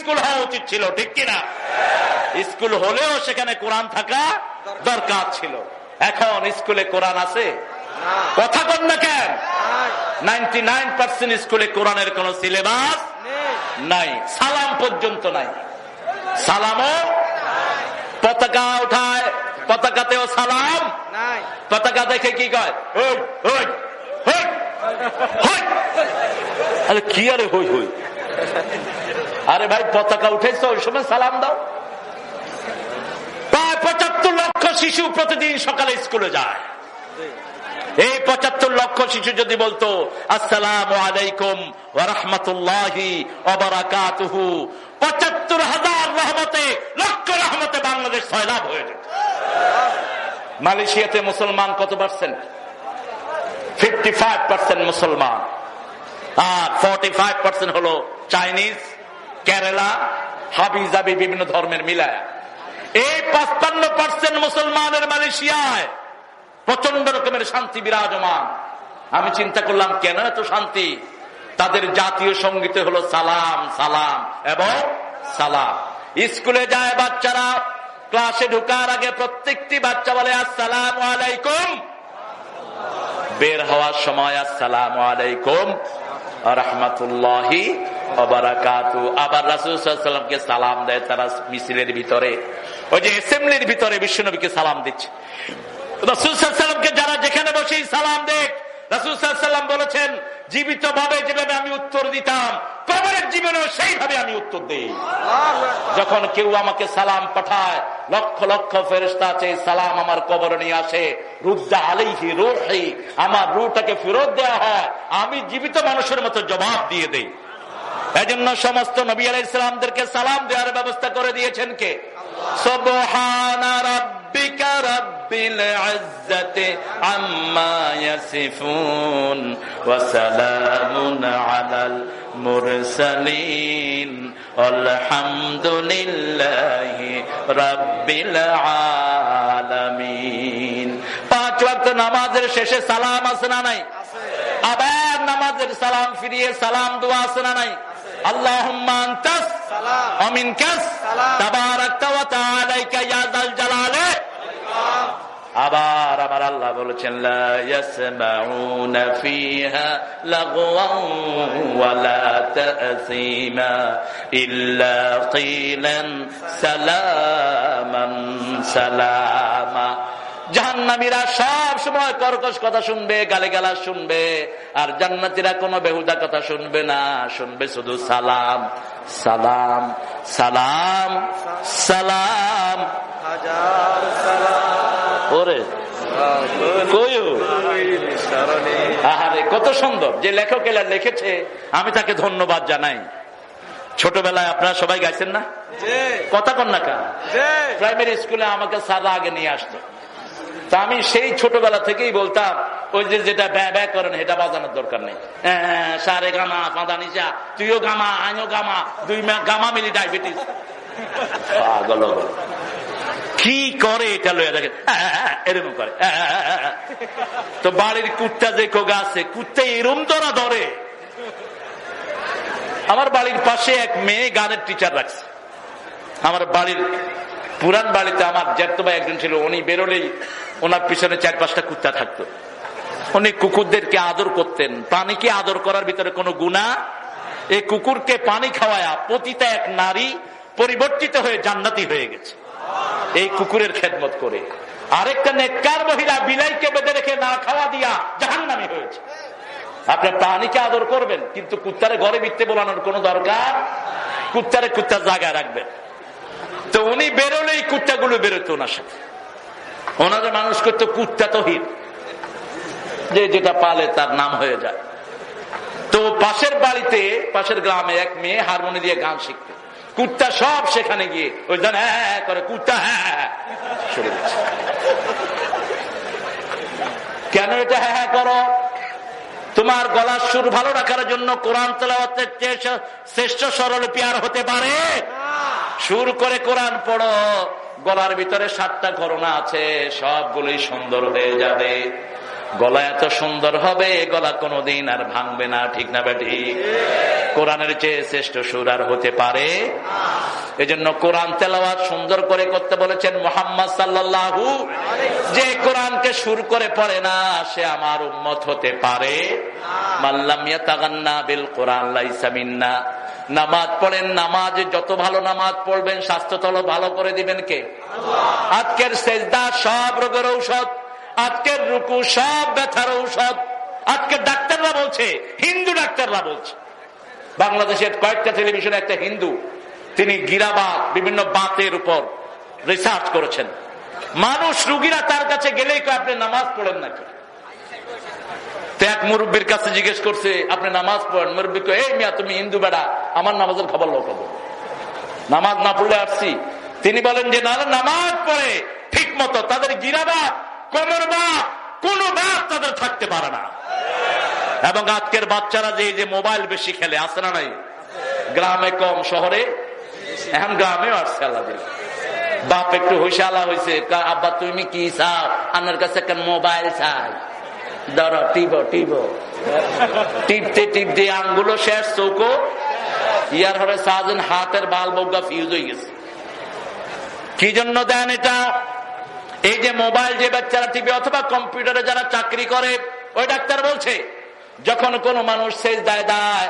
School হওয়া উচিত ছিল, ঠিক কিনা? স্কুল হলেও সেখানে কোরআন থাকা দরকার ছিল। এখন স্কুলে কোরআন আছে? কথা কন না কেন? নাইনটি নাইন পার্সেন্ট স্কুলে কোরআনের কোন সিলেবাস নাই। সালাম পর্যন্ত নাই। সালামও পতাকা উঠায়, পতাকাতেও সালাম। পতাকা দেখে কি কয়? কি আরে হই হই? আরে ভাই, পতাকা উঠেছ, ওই সময় সালাম দাও। প্রায় পঁচাত্তর লক্ষ শিশু প্রতিদিন সকালে স্কুলে যায়। এই পঁচাত্তর লক্ষ শিশু যদি বলতো, আসসালাম আলাইকুম রহমতুল্লাহি অবরাকাতুহু পঁচাত্তর হাজার রহমতে, লক্ষ রহমতে বাংলাদেশ সয়লাভ হয়ে যেত। মালয়েশিয়াতে মুসলমান কত পার্সেন্ট ফিফটি ফাইভ পার্সেন্ট মুসলমান। আর ফর্টি ফাইভ পার্সেন্ট হলো চাইনিজ কেরালা হাবি জাবি বিভিন্ন ধর্মের মিলায়। এই পাঁচপান্ন পার্সেন্ট মুসলমানের মালয়েশিয়ায় প্রচণ্ড রকমের শান্তি বিরাজমান। আমি চিন্তা করলাম, কেন এত শান্তি? তাদের জাতীয় সঙ্গীতে হলো সালাম সালাম এবং সালাম। স্কুলে যায় বাচ্চারা, ক্লাসে ঢুকার আগে প্রত্যেকটি বাচ্চা বলে, আসসালাম আলাইকুম। বের হওয়ার সময়, আসসালাম আলাইকুম রহমতুল্লাহি দেয় বলেছেন জীবিত ভাবে যেভাবে আমি উত্তর দিতাম কবরের জীবনেও সেইভাবে আমি উত্তর দিই। যখন কেউ আমাকে সালাম পাঠায়, লক্ষ লক্ষ ফেরস্তা আছে, সালাম আমার কবর নিয়ে আসে আমার রুটাকে ফেরত দেওয়া হয়, আমি জীবিত মানুষের মতো জবাব দিয়ে দেই। এজন্য সমস্ত নবী আলাই ইসলামদেরকে সালাম দেওয়ার ব্যবস্থা করে দিয়েছেন কে? পাঁচ ওয়াক্ত নামাজের শেষে সালাম আছে না নাই? আবার নামাজের সালাম ফিরিয়ে সালাম দোয়া আছে না নাই? اللهم انت ومنك تبارك وتعالى يا ذا الجلال আবার আবার আল্লাহ বলেছেন লা ইয়াসমাউনা ফিহা লাগওয়ান ওয়ালা তাসীমা ইল্লা কিলান সালামান সালামা জাহান্নামীরা সব সময় কর্কশ কথা শুনবে গালে গালা শুনবে আর জান্নাতিরা কোনো বেহুদা কথা শুনবে না। শুনবে শুধু সালাম সালাম সালাম সালাম। ওরে আহারে কত সুন্দর। যে লেখক এলা লিখেছে আমি তাকে ধন্যবাদ জানাই। ছোটবেলায় আপনারা সবাই গাইছেন না? কথা কন না কেন প্রাইমারি স্কুলে আমাকে সারা আগে নিয়ে আসতো। তা আমি সেই ছোটবেলা থেকেই বলতাম ওই যে যেটা ব্যয় ব্যয় করেন এটা বাজানোর দরকার নেই। হ্যাঁ, সারে গামা পাঁদা নিচা তুইও গামা আমিও গামা দুই গামা মিলি ডায়াবেটিস। কি করে এটা লইয়া দেখে এরকম করে। তো বাড়ির কুত্তা যে কোগা আছে কুত্তা এরম ধরা ধরে। আমার বাড়ির পাশে এক মেয়ে গানের টিচার রাখছে। আমার বাড়ির পুরান বাড়িতে আমার জ্যাঠতো ভাই একজন ছিল, উনি বেরোলেই ওনার পিছনে চার পাঁচটা কুত্তা থাকতো। উনি কুকুরদেরকে আদর করতেন। প্রাণীকে আদর করার ভিতরে কোনো গুণা? এই কুকুরকে পানি খাওয়ায়া পতিতা এক নারী পরিবর্তিত হয়ে জান্নাতি হয়ে গেছে। এই কুকুরের খেদমত করে। আরেকটা নেককার মহিলা বিলাইকে বেঁধে রেখে না খাওয়া দিয়া জাহান্নামি হয়েছে। আপনার প্রাণীকে আদর করবেন, কিন্তু কুত্তারে ঘরে বিত্তে বলানোর কোনো দরকার? কুত্তারে কুত্তার জায়গায় রাখবেন। তো উনি বেরোলেই কুত্তাগুলো বেরোতো ওনার সাথে। ওনাদের মানুষ করতো কুত্তা তো হিত যে যেটা পালে তার নাম হয়ে যায়। তো পাশের বাড়িতে, পাশের গ্রামে এক মেয়ে হারমোনি দিয়ে গান শিখতে। কুত্তা সব সেখানে গিয়ে ওই জন হ্যাঁ হ্যাঁ করে কুত্তা হ্যাঁ হ্যাঁ হ্যাঁ শুরু। কেন এটা হ্যাঁ হ্যাঁ করো? তোমার গলার সুর ভালো রাখার জন্য কোরআন তেলাওয়াতের শ্রেষ্ঠ স্বরলিপি আর হতে পারে? সুর করে কোরআন পড়ো, গলার ভিতরে সাতটা ঘটনা আছে, সবগুলোই সুন্দর হয়ে যাবে। গলা এত সুন্দর হবে, গলা কোনোদিন আর ভাঙবে না, ঠিক না বেটি কোরআনের চেয়ে শ্রেষ্ঠ সুর আর হতে পারে? এজন্য কোরআন তেলাওয়াত সুন্দর করে করতে বলেছেন মোহাম্মদ সাল্লাল্লাহু যে কোরআনকে সুর করে পড়ে না, সে আমার উম্মত হতে পারে। মাল্লাম ইয়াতাগান্না বিল কোরআন লাইসা মিন্না। নামাজ পড়েন, নামাজ যত ভালো নামাজ পড়বেন, স্বাস্থ্য তল ভালো করে দিবেন কে? আজকের সেজদা সব রোগের ঔষধ, আজকের রুকু সব ব্যথার ঔষধ। আজকের ডাক্তাররা বলছে, হিন্দু ডাক্তাররা বলছে। বাংলাদেশের কয়েকটা টেলিভিশনে একটা হিন্দু, তিনি গিরাবাদ, বিভিন্ন বাতের উপর রিসার্চ করেছেন। মানুষ রুগীরা তার কাছে গেলেই আপনি নামাজ পড়েন নাকি? এক মুরব্বীর কাছে জিজ্ঞেস করছে আপনি নামাজ পড়েন? মুরব্বী কয়, এই মিয়া তুমি হিন্দু বেড়া আমার নামাজের খবর লোক নামাজ না পড়লে আসছি। তিনি বলেন যে না নামাজ পড়ে ঠিক মতো। তাদের গিরাবাদ কোমর বাপ কোন বাপ তাদের থাকতে পারে না। এবং আজকের বাচ্চারা যে যে মোবাইল বেশি খেলে আসে না নাই? গ্রামে কম শহরে? এখন গ্রামে আসছে আল্লাহ বাপ একটু হইসালা হয়েছে কা- আব্বা তুমি কি চাও? আপনার কাছে একটা মোবাইল চাই। ধরো টিপ টিপ। টিপতে টিপতে আঙ্গুলো শেষ, চৌকো। ইয়ার হরে সাজন হাতের বাল বজ্ঞা ফিউজ হয়ে গেছে। কি জন্য দেন এটা? এই যে মোবাইল যে বাচ্চারা টিভি অথবা কম্পিউটারে যারা চাকরি করে, ওই ডাক্তার বলছে, যখন কোন মানুষ শেষ দায় দায়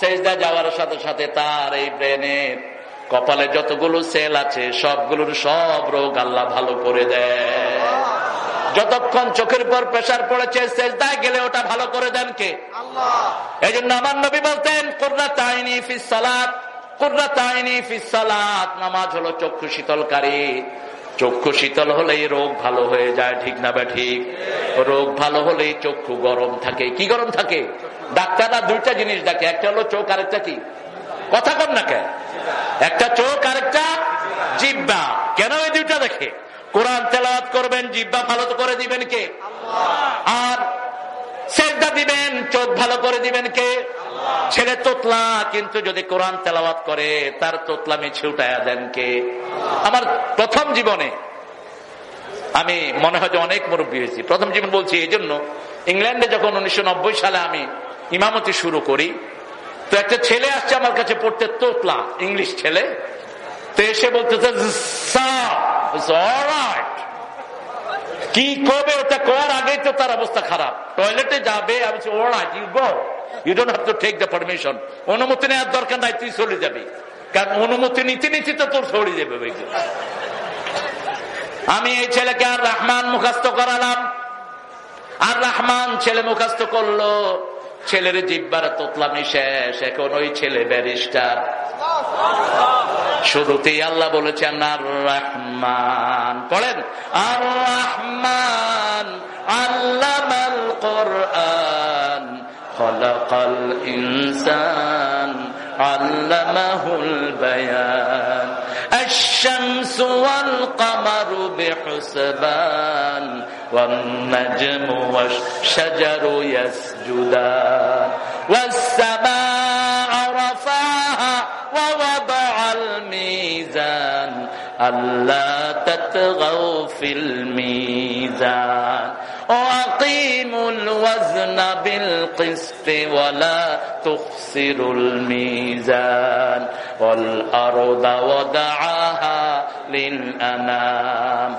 শেষ দায় যাওয়ার সাথে সাথে তার এই ব্রেনের কপালে যতগুলো সেল আছে, সবগুলোর সব রোগ আল্লাহ ভালো করে দেয়। যতক্ষণ চোখের উপর প্রেশার পড়েছে শেষ দায় গেলে ওটা ভালো করে দেন কে? এই জন্য আমার নবী বলতেন কুর্রা তাইনি ফিস সালাত কুর্রা তাইনি ফিস সালাত। নামাজ হলো চক্ষু শীতলকারী। চক্ষু শীতল হলেই রোগ ভালো হয়ে যায় ঠিক না বা ঠিক রোগ ভালো হলেই চক্ষু গরম থাকে। কি গরম থাকে? ডাক্তাররা দুইটা জিনিস দেখে একটা হলো চোখ আরেকটা কি? কথা কম না কেন? একটা চোখ আরেকটা জিব্বা। কেন এই দুইটা দেখে? কোরআন তেলাওয়াত করবেন জিব্বা ভালো করে দিবেন কে? আর সেজদা দিবেন, চোখ ভালো করে দিবেন কে? ছেলে তোতলা, কিন্তু যদি কোরআন তেলাওয়াত করে, তার তোতলা তোতলামি ছিউটায়া দেন কে? আমার প্রথম জীবনে আমি মনে হয় যে অনেক মুরব্বী হয়েছি। প্রথম জীবন বলছি এই জন্য, ইংল্যান্ডে যখন উনিশশো নব্বই সালে আমি ইমামতি শুরু করি, তো একটা ছেলে আসছে আমার কাছে পড়তে, তোতলা, ইংলিশ ছেলে। তো এসে বলতেছে. কি করবে ওটা করার আগেই তো তার অবস্থা খারাপ। টয়লেটে যাবে আমি all right, you go. You don't have to take অনুমতি নেওয়ার দরকার নাই তুই চলে যাবি। কারণ অনুমতি নিতে নিতে তো তোর চলে যাবে আমি এই ছেলেকে আর রহমান মুখাস্ত করালাম। আর রহমান ছেলে মুখাস্ত করল। ছেলের জিব্বার তোতলামি শেষ এখন ওই ছেলে ব্যারিস্টার। শুরুতেই আল্লাহ বলেছেন আর রহমান পড়েন আর রহমান আল্লামাল কোরআন খলাকাল ইনসান আল্লামাহুল বায়ান الشمس والقمر بحسبان والنجم والشجر يسجدان والسماء رفعها ووضع الميزان ألا تطغوا في الميزان. وأقيموا الوزن بالقسط ولا تخسروا الميزان. والأرض وضعها للأنام.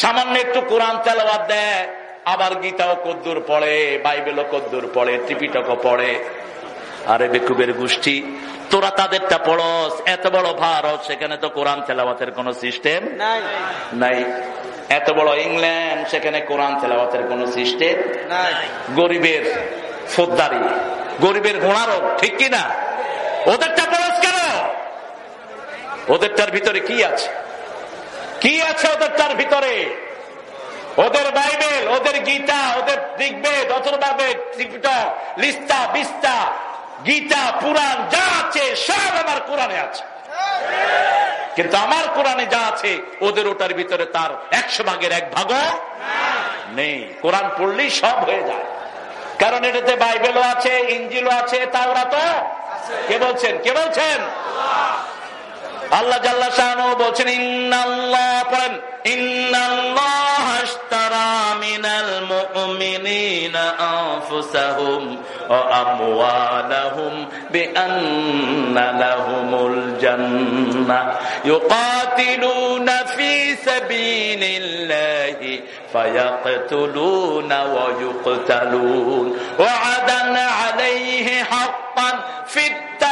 সামান্য একটু কোরআন তেলাওয়াত দেয় আবার গীতাও কদ্দুর পড়ে বাইবেলও কদ্দুর পড়ে ত্রিপিটকও পড়ে। আরে বেকুবের গোষ্ঠী তোরা তাদেরটা পড়স এত বড় ভারত সেখানে তো কোরআন তেলাওয়াতের কোন সিস্টেম নাই। নাই। এত বড় ইংল্যান্ড সেখানে কোরআন তেলাওয়াতের কোন সিস্টেম গরিবের ফোদ্দারি গরিবের ঘোড়ারও ঠিক কিনা ওদেরটা পড়স কেন? ওদেরটার ভিতরে কি আছে? কি আছে ওদেরটার ভিতরে? ওদের বাইবেল, ওদের গীতা, ওদের ঋগ্বেদ লিস্তা, বিস্তা, গীতা, পুরাণ, যা আছে, সব আমার কোরআনে আছে। কিন্তু আমার কোরআনে যা আছে, ওদের ওটার ভিতরে তার একশো ভাগের এক ভাগও নেই। কোরআন পড়লেই সব হয়ে যায়। কারণ এটাতে বাইবেলও আছে, ইঞ্জিলও আছে তাওরা তো কে বলছেন? কে বলছেন? আল্লাহ জাল্লা শাহানু বলছেন, ইন্নাল্লাহ পড়েন, ইন্নাল্লাহ আশতারা মিনাল মুমিনিনা আনফুসাহুম ওয়া আমওয়ালাহুম বিআন্না লাহুমুল জান্নাহ ইউকাতিলুনা ফি সাবিলিল্লাহি ফায়াকতুলুনা ওয়া ইউকতালুন ওয়া'দান আলাইহি হাক্কান ফিত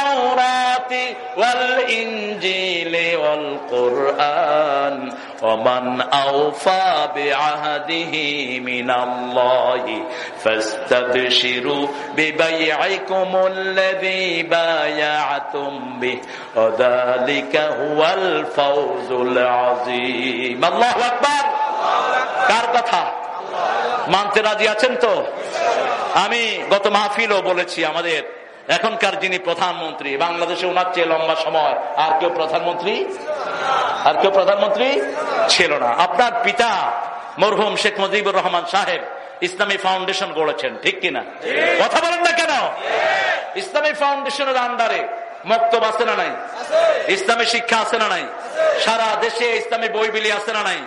التوراة والإنجيل والقرآن ومن أوفى بعهده من الله فاستبشروا ببيعكم الذي بايعتم به وذلك هو الفوز العظيم الله أكبر কার কথা মানতে রাজি আছেন তো আমি গত মাহফিলও বলেছি আমাদের এখনকার যিনি প্রধানমন্ত্রী, বাংলাদেশে ওনার চেয়ে লম্বা সময়, আর কেউ প্রধানমন্ত্রী? আর কেউ প্রধানমন্ত্রী? ছিল না। আপনার পিতা মরহুম শেখ মুজিবুর রহমান সাহেব ইসলামী ফাউন্ডেশন গড়েছেন, ঠিক কিনা? কথা বলেন না কেন? ইসলামী ফাউন্ডেশনের আন্ডারে মক্তব আছে না নাই? ইসলামী শিক্ষা আছে না নাই? সারা দেশে ইসলামী বই বিলি আছে না নাই?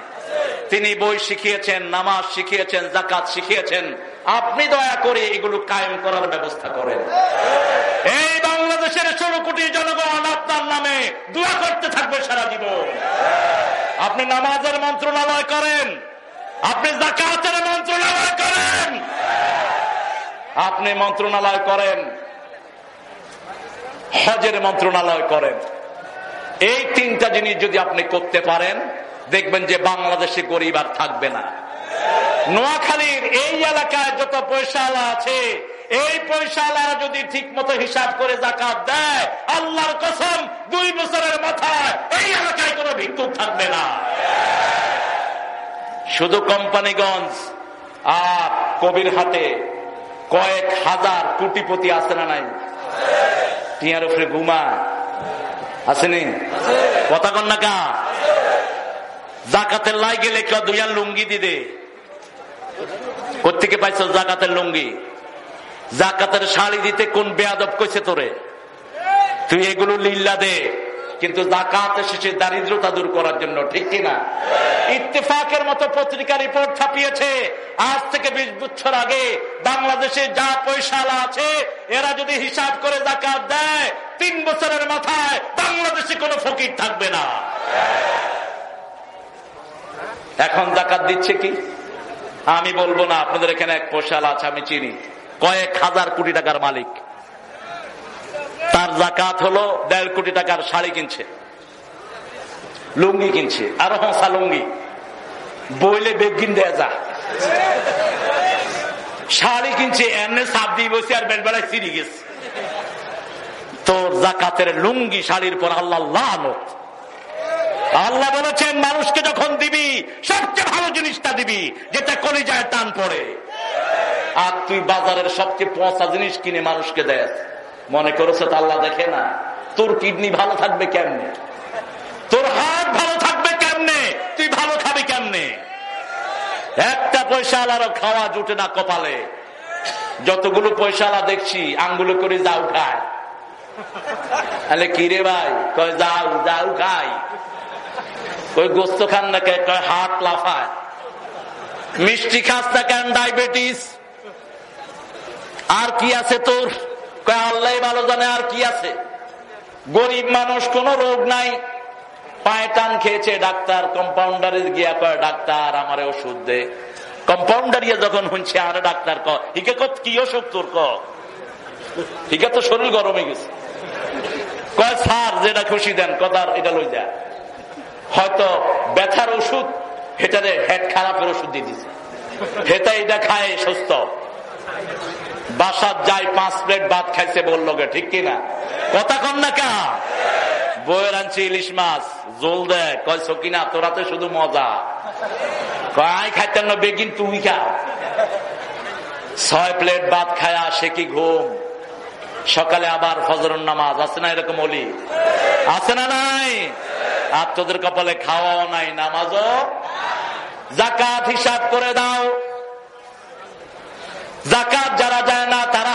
তিনি বই শিখিয়েছেন, নামাজ শিখিয়েছেন জাকাত শিখিয়েছেন আপনি দয়া করে এগুলো কায়েম করার ব্যবস্থা করেন। এই বাংলাদেশের ষোলো কোটি জনগণ আপনার নামে দোয়া করতে থাকবে সারা জীবন। আপনি নামাজের মন্ত্রণালয় করেন, আপনি জাকাতের মন্ত্রণালয় করেন। আপনি মন্ত্রণালয় করেন, হজের মন্ত্রণালয় করেন। এই তিনটা জিনিস যদি আপনি করতে পারেন, দেখবেন যে বাংলাদেশে গরিব আর থাকবে না। নোয়াখালীর এই এলাকায় যত পয়সাওয়ালা আছে, এই পয়সাওয়ালারা যদি ঠিক মতো হিসাব করে জাকাত দেয়, আল্লাহর কসম দুই বছরের মাথায় এই এলাকায় কোনো ভিক্ষুক থাকবে না। শুধু কোম্পানিগঞ্জ আর কবির হাতে কয়েক হাজার কোটিপতি আছে না নাই? টিয়ার উপরে ঘুমা আসেনি কথা কন না কা? জাকাতের লাই গেলে কেউ দুইয়ার লুঙ্গি দিদে কোথেকে পাইছ জাকাতের লুঙ্গি? জাকাতের শাড়ি দিতে কোন বেয়াদব কইছে তোরে? তুই এগুলো লিল্লা দে, কিন্তু জাকাত শেষে দারিদ্রতা দূর করার জন্য, ঠিক কিনা ইত্তেফাকের মতো পত্রিকা রিপোর্ট ছাপিয়েছে, আজ থেকে বিশ বছর আগে বাংলাদেশে যা পয়সালা আছে, এরা যদি হিসাব করে জাকাত দেয়, তিন বছরের মাথায় বাংলাদেশে কোনো ফকির থাকবে না। এখন জাকাত দিচ্ছে কি? আমি বলব না, আপনাদের এখানে এক পোশাল আছে, আমি চিনি। কয়েক হাজার কোটি টাকার মালিক। তার জাকাত হলো দেড় কোটি টাকার শাড়ি কিনছে, লুঙ্গি কিনছে, আর হসা লুঙ্গি। বইলে বেগিন দেয়া যা। শাড়ি কিনছে, এমনি সাপ দিয়ে বসে আর বেল বেলায় চিরি গেছে। তোর জাকাতের লুঙ্গি শাড়ির পর আল্লাহ লানত। আল্লাহ বলেছেন, মানুষকে যখন দিবি, সবচেয়ে ভালো জিনিসটা দিবি, যেটা কলিজায় টান পড়ে। আর তুই বাজারের সবচেয়ে পচা জিনিস কিনে মানুষকে দেয় মনে করেছে আল্লাহ দেখে না? তোর কিডনি ভালো থাকবে কেমনে? তোর হাত ভালো থাকবে কেমনে? তুই ভালো খাবি কেমনে? একটা পয়সা আলারও খাওয়া জুটে না কপালে। যতগুলো পয়সালা দেখছি, আঙ্গুলো করে যাও খায়। তাহলে কি রে ভাই যাও যাও খাই। ওই গোস্ত খান না হাত লাফায়। মিষ্টি খাস না কেন, ডায়াবেটিস? আর কি আছে তোর? আল্লাহ ভালো জানে আর কি আছে। গরিব মানুষ, কোন রোগ নাই। পায়ে টান খেয়েছে ডাক্তার কম্পাউন্ডারে গিয়া কয়, ডাক্তার, আমারে ওষুধ দে। কম্পাউন্ডারিয়া যখন শুনছে, আরে ডাক্তার, ক। কত, কি অসুখ তোর, ক? তো শরীর গরমে গেছে। কয়, স্যার, যেটা খুশি দেন কদার এটা লই যা হয়তো ব্যথার ওষুধ, হেটারে হেড খারাপের ওষুধ দিয়ে দিছে। হেটা এটা খায় সুস্থ। বাসার যাই পাঁচ প্লেট ভাত খাইছে বলল গে ঠিক কিনা? কথা কম না কা? বইয়ের আনছি ইলিশ মাছ, জল দেয়, কয় সকিনা, তোরা তো শুধু মজা। আই খাইতেন না, বেগিন, তুই খা। ছয় প্লেট ভাত খায়া সে কি ঘুম? সকালে আবার ফজরের নামাজ, আছে না এরকম অলি? আছে না নাই? আর তোদের কপালে খাওয়াও নাই, নামাজও জাকাত হিসাব করে দাও। জাকাত যারা যায় না, তারা